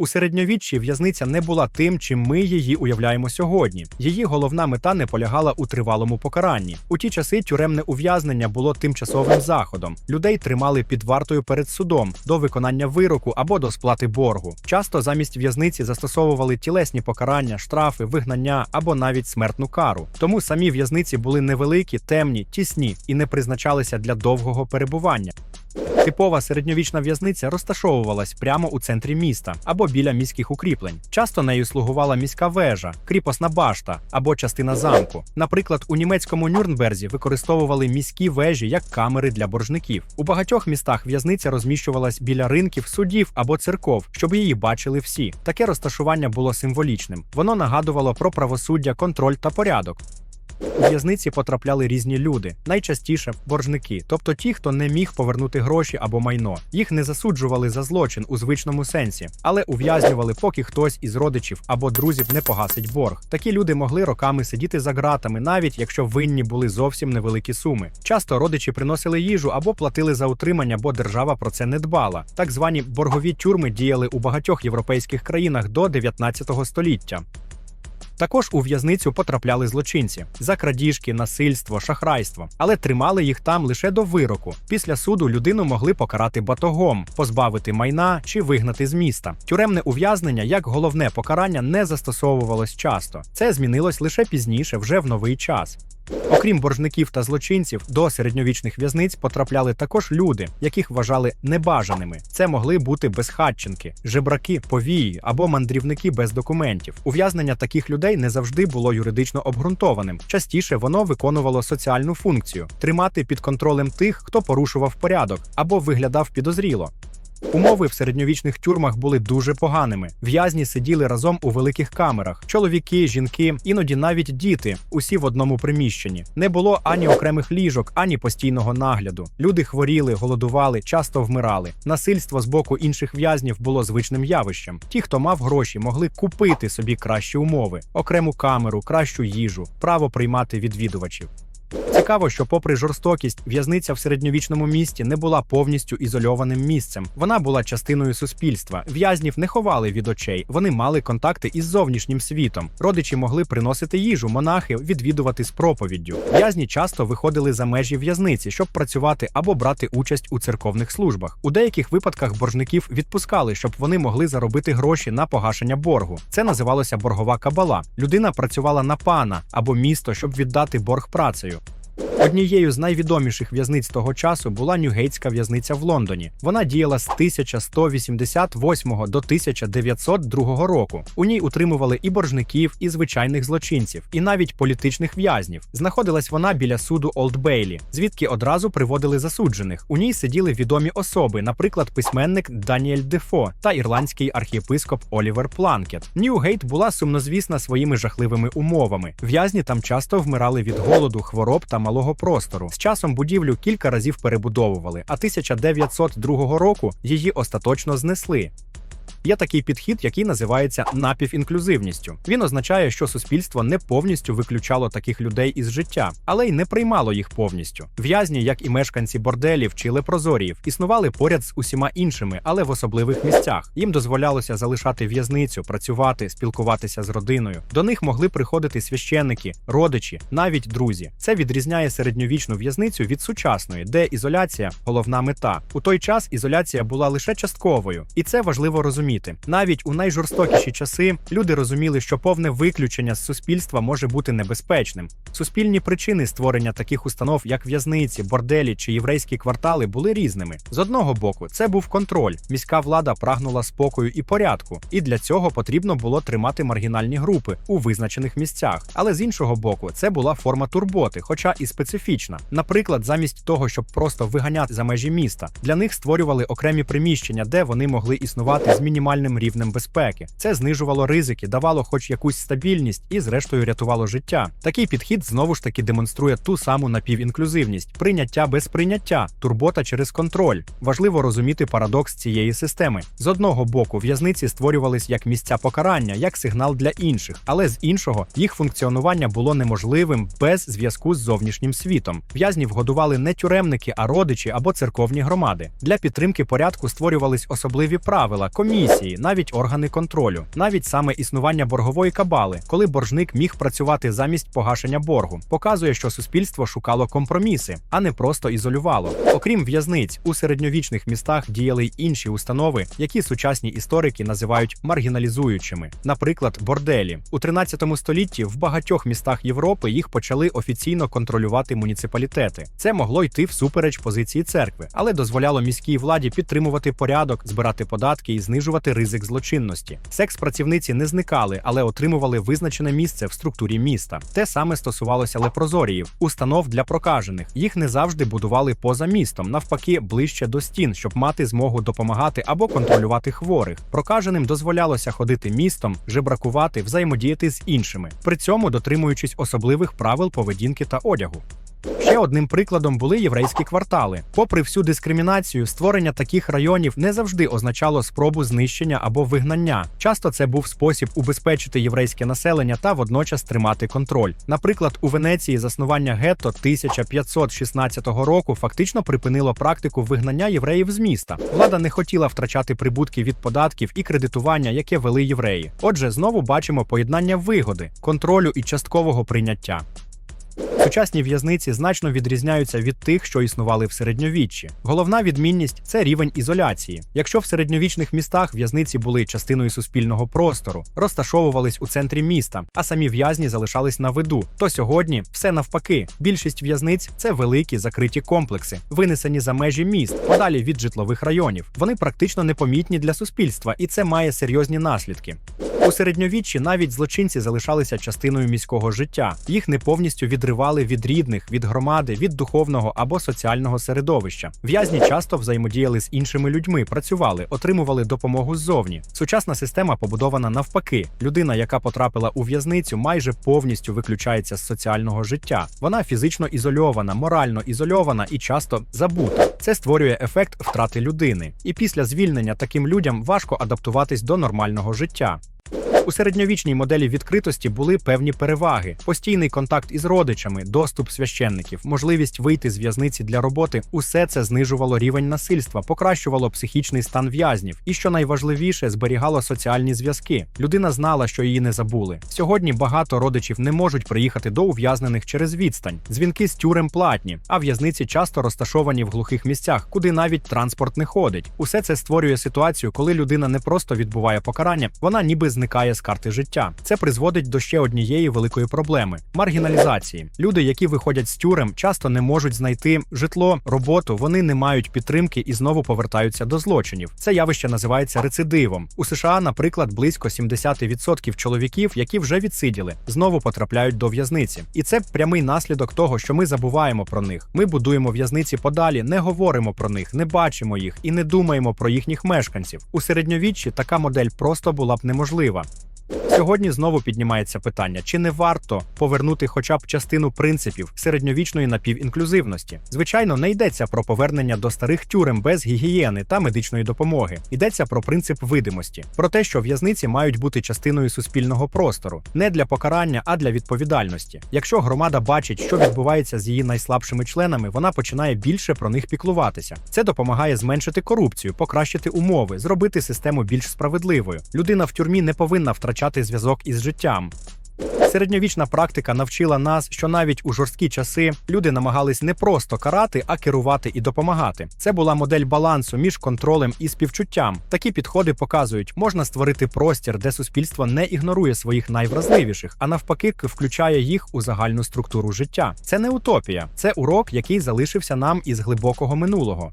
У середньовіччі в'язниця не була тим, чим ми її уявляємо сьогодні. Її головна мета не полягала у тривалому покаранні. У ті часи тюремне ув'язнення було тимчасовим заходом. Людей тримали під вартою перед судом до виконання вироку або до сплати боргу. Часто замість в'язниці застосовували тілесні покарання, штрафи, вигнання або навіть смертну кару. Тому самі в'язниці були невеликі, темні, тісні і не призначалися для довгого перебування. Типова середньовічна в'язниця розташовувалась прямо у центрі міста або біля міських укріплень. Часто нею слугувала міська вежа, кріпосна башта або частина замку. Наприклад, у німецькому Нюрнберзі використовували міські вежі як камери для боржників. У багатьох містах в'язниця розміщувалась біля ринків, судів або церков, щоб її бачили всі. Таке розташування було символічним. Воно нагадувало про правосуддя, контроль та порядок. У в'язниці потрапляли різні люди, найчастіше боржники, тобто ті, хто не міг повернути гроші або майно. Їх не засуджували за злочин у звичному сенсі, але ув'язнювали, поки хтось із родичів або друзів не погасить борг. Такі люди могли роками сидіти за ґратами, навіть якщо винні були зовсім невеликі суми. Часто родичі приносили їжу або платили за утримання, бо держава про це не дбала. Так звані боргові тюрми діяли у багатьох європейських країнах до 19 століття. Також у в'язницю потрапляли злочинці за крадіжки, насильство, шахрайство, але тримали їх там лише до вироку. Після суду людину могли покарати батогом, позбавити майна чи вигнати з міста. Тюремне ув'язнення як головне покарання не застосовувалось часто. Це змінилось лише пізніше, вже в новий час. Окрім боржників та злочинців, до середньовічних в'язниць потрапляли також люди, яких вважали небажаними. Це могли бути безхатченки, жебраки, повії або мандрівники без документів. Ув'язнення таких людей не завжди було юридично обґрунтованим. Частіше воно виконувало соціальну функцію тримати під контролем тих, хто порушував порядок або виглядав підозріло. Умови в середньовічних тюрмах були дуже поганими. В'язні сиділи разом у великих камерах: чоловіки, жінки, іноді навіть діти, усі в одному приміщенні. Не було ані окремих ліжок, ані постійного нагляду. Люди хворіли, голодували, часто вмирали. Насильство з боку інших в'язнів було звичним явищем. Ті, хто мав гроші, могли купити собі кращі умови, окрему камеру, кращу їжу, право приймати відвідувачів. Цікаво, що, попри жорстокість, в'язниця в середньовічному місті не була повністю ізольованим місцем. Вона була частиною суспільства. В'язнів не ховали від очей, вони мали контакти із зовнішнім світом. Родичі могли приносити їжу, монахи відвідувати з проповіддю. В'язні часто виходили за межі в'язниці, щоб працювати або брати участь у церковних службах. У деяких випадках боржників відпускали, щоб вони могли заробити гроші на погашення боргу. Це називалося боргова кабала. Людина працювала на пана або місто, щоб віддати борг працею. Однією з найвідоміших в'язниць того часу була Ньюгейтська в'язниця в Лондоні. Вона діяла з 1188 до 1902 року. У ній утримували і боржників, і звичайних злочинців, і навіть політичних в'язнів. Знаходилась вона біля суду Олд Бейлі, звідки одразу приводили засуджених. У ній сиділи відомі особи, наприклад, письменник Даніель Дефо та ірландський архієпископ Олівер Планкет. Ньюгейт була сумнозвісна своїми жахливими умовами. В'язні там часто вмирали від голоду, хвороб та малого простору. З часом будівлю кілька разів перебудовували, а 1902 року її остаточно знесли. Є такий підхід, який називається напівінклюзивністю. Він означає, що суспільство не повністю виключало таких людей із життя, але й не приймало їх повністю. В'язні, як і мешканці борделів чи лепрозоріїв, існували поряд з усіма іншими, але в особливих місцях. Їм дозволялося залишати в'язницю, працювати, спілкуватися з родиною. До них могли приходити священники, родичі, навіть друзі. Це відрізняє середньовічну в'язницю від сучасної, де ізоляція головна мета. У той час ізоляція була лише частковою, і це важливо розуміти. Навіть у найжорстокіші часи люди розуміли, що повне виключення з суспільства може бути небезпечним. Суспільні причини створення таких установ, як в'язниці, борделі чи єврейські квартали, були різними. З одного боку, це був контроль. Міська влада прагнула спокою і порядку, і для цього потрібно було тримати маргінальні групи у визначених місцях. Але з іншого боку, це була форма турботи, хоча і специфічна. Наприклад, замість того, щоб просто виганяти за межі міста, для них створювали окремі приміщення, де вони могли існувати мінімальним рівнем безпеки. Це знижувало ризики, давало хоч якусь стабільність і, зрештою, рятувало життя. Такий підхід знову ж таки демонструє ту саму напівінклюзивність, прийняття без прийняття, турбота через контроль. Важливо розуміти парадокс цієї системи. З одного боку, в'язниці створювались як місця покарання, як сигнал для інших, але з іншого їх функціонування було неможливим без зв'язку з зовнішнім світом. В'язнів годували не тюремники, а родичі або церковні громади. Для підтримки порядку створювались особливі правила, комісії навіть органи контролю, навіть саме існування боргової кабали, коли боржник міг працювати замість погашення боргу, показує, що суспільство шукало компроміси, а не просто ізолювало. Окрім в'язниць, у середньовічних містах діяли й інші установи, які сучасні історики називають маргіналізуючими, наприклад, борделі. У 13 столітті в багатьох містах Європи їх почали офіційно контролювати муніципалітети. Це могло йти всупереч позиції церкви, але дозволяло міській владі підтримувати порядок, збирати податки і знижувати ризик злочинності. Секс-працівниці не зникали, але отримували визначене місце в структурі міста. Те саме стосувалося лепрозоріїв, установ для прокажених. Їх не завжди будували поза містом, навпаки, ближче до стін, щоб мати змогу допомагати або контролювати хворих. Прокаженим дозволялося ходити містом, жебракувати, взаємодіяти з іншими, при цьому дотримуючись особливих правил поведінки та одягу. Ще одним прикладом були єврейські квартали. Попри всю дискримінацію, створення таких районів не завжди означало спробу знищення або вигнання. Часто це був спосіб убезпечити єврейське населення та водночас тримати контроль. Наприклад, у Венеції заснування гетто 1516 року фактично припинило практику вигнання євреїв з міста. Влада не хотіла втрачати прибутки від податків і кредитування, яке вели євреї. Отже, знову бачимо поєднання вигоди, контролю і часткового прийняття. Сучасні в'язниці значно відрізняються від тих, що існували в середньовіччі. Головна відмінність це рівень ізоляції. Якщо в середньовічних містах в'язниці були частиною суспільного простору, розташовувались у центрі міста, а самі в'язні залишались на виду, то сьогодні все навпаки. Більшість в'язниць це великі закриті комплекси, винесені за межі міст, подалі від житлових районів. Вони практично непомітні для суспільства, і це має серйозні наслідки. У середньовіччі навіть злочинці залишалися частиною міського життя. Їх не повністю відривали від рідних, від громади, від духовного або соціального середовища. В'язні часто взаємодіяли з іншими людьми, працювали, отримували допомогу ззовні. Сучасна система побудована навпаки. Людина, яка потрапила у в'язницю, майже повністю виключається з соціального життя. Вона фізично ізольована, морально ізольована і часто забута. Це створює ефект втрати людини. І після звільнення таким людям важко адаптуватись до нормального життя. У середньовічній моделі відкритості були певні переваги: постійний контакт із родичами, доступ священників, можливість вийти з в'язниці для роботи. Усе це знижувало рівень насильства, покращувало психічний стан в'язнів, і що найважливіше, зберігало соціальні зв'язки. Людина знала, що її не забули. Сьогодні багато родичів не можуть приїхати до ув'язнених через відстань. Дзвінки з тюрем платні, а в'язниці часто розташовані в глухих місцях, куди навіть транспорт не ходить. Усе це створює ситуацію, коли людина не просто відбуває покарання, вона ніби зникає з карти життя. Це призводить до ще однієї великої проблеми маргіналізації. Люди, які виходять з тюрем, часто не можуть знайти житло, роботу, вони не мають підтримки і знову повертаються до злочинів. Це явище називається рецидивом. У США, наприклад, близько 70% чоловіків, які вже відсиділи, знову потрапляють до в'язниці. І це прямий наслідок того, що ми забуваємо про них. Ми будуємо в'язниці подалі, не говоримо про них, не бачимо їх і не думаємо про їхніх мешканців. У середньовіччі така модель просто була б неможлива. Сьогодні знову піднімається питання: чи не варто повернути хоча б частину принципів середньовічної напівінклюзивності? Звичайно, не йдеться про повернення до старих тюрем без гігієни та медичної допомоги. Йдеться про принцип видимості, про те, що в'язниці мають бути частиною суспільного простору, не для покарання, а для відповідальності. Якщо громада бачить, що відбувається з її найслабшими членами, вона починає більше про них піклуватися. Це допомагає зменшити корупцію, покращити умови, зробити систему більш справедливою. Людина в тюрмі не повинна втрачати зв'язок із життям. Середньовічна практика навчила нас, що навіть у жорсткі часи люди намагались не просто карати, а керувати і допомагати. Це була модель балансу між контролем і співчуттям. Такі підходи показують, можна створити простір, де суспільство не ігнорує своїх найвразливіших, а навпаки, включає їх у загальну структуру життя. Це не утопія, це урок, який залишився нам із глибокого минулого.